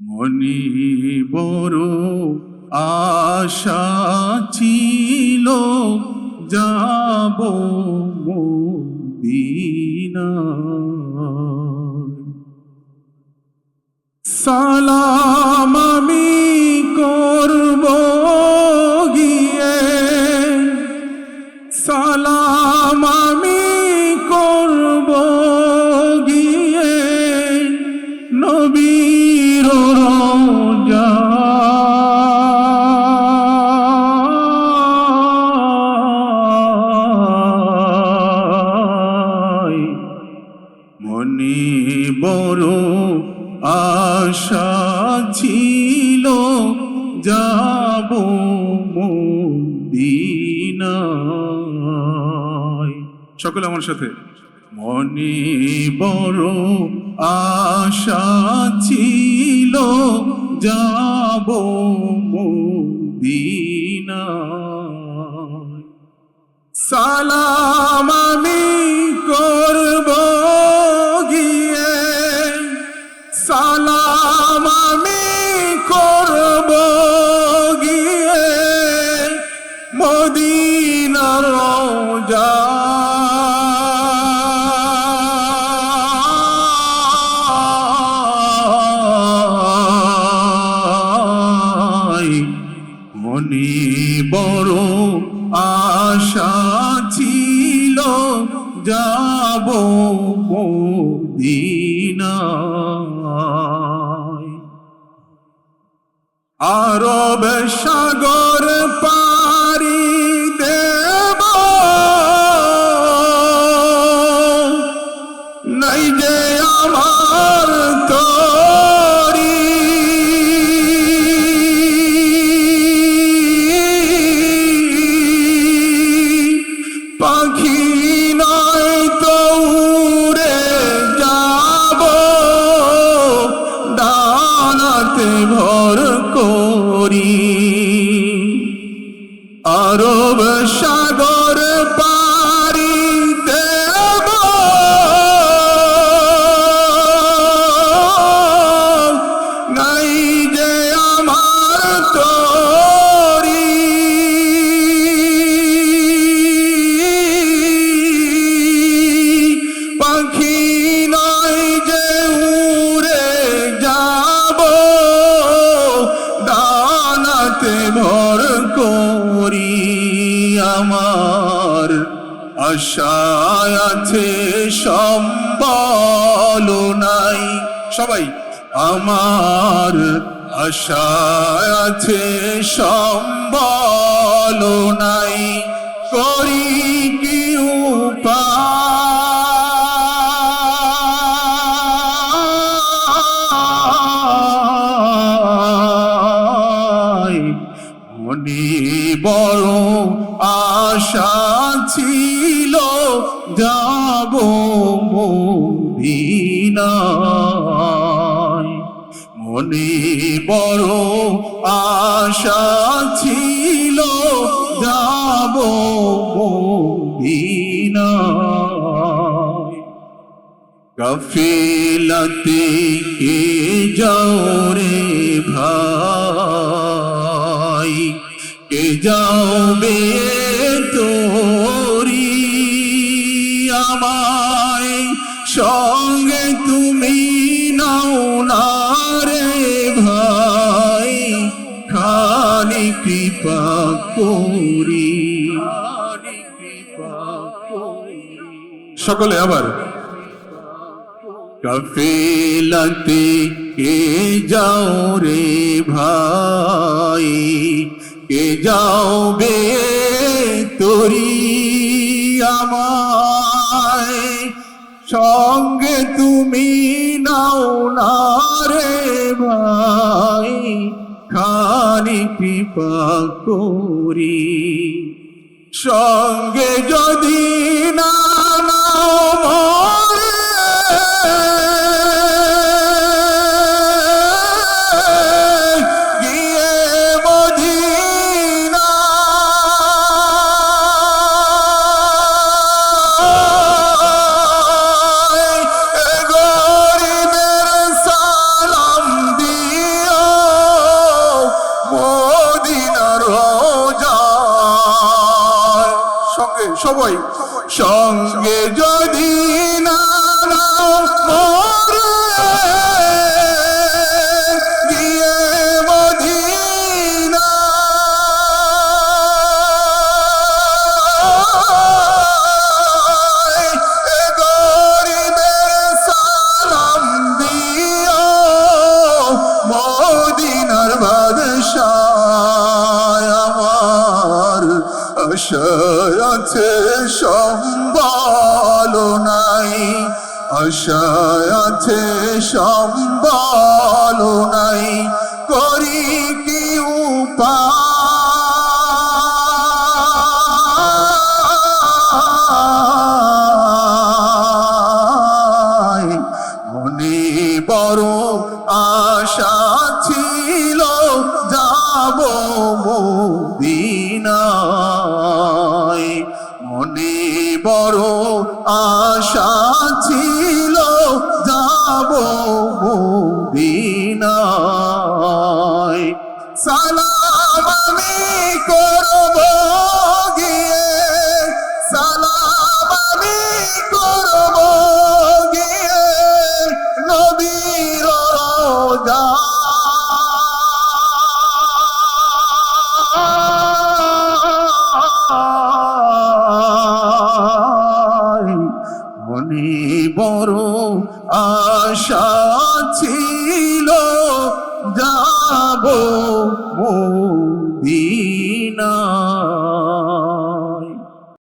মনি বড় আশা ছিল যাব সালাম আমি করব বড় আশা ছিল, যাব মদিনায়। সকলে আমার সাথে। মনে বড় আশা ছিল, যাব সালাম আমি করব আরব সাগর পারি দেব। নাই যে আমার তরি দানাতে ভর করি আমার আশায় আছে সম্বল নাই। সবাই, আমার আশায় আছে সম্বল নাই। করি কি উপায়? মদিনায় মনে বড় আশা ছিল, যাব কফিলতে কে যাও রে ভাই? কে যাও বে তোরি? আমায় সঙ্গে তুমি নাও না রে ভাই, খানি কৃপা করি। সকলে আবার। কফিলতে কে যাও রে ভাই, কে যাও বে তোরি আমায়? সঙ্গে তুমি নাও না রে ভাই খালি কৃপা করি। সঙ্গে যদি সঙ্গে যদি না নাও মোরে গিয়ে সম্বল নাই। আশায় আছে সম্বল নাই। করি কি মনে বড় আশা ছিল যাব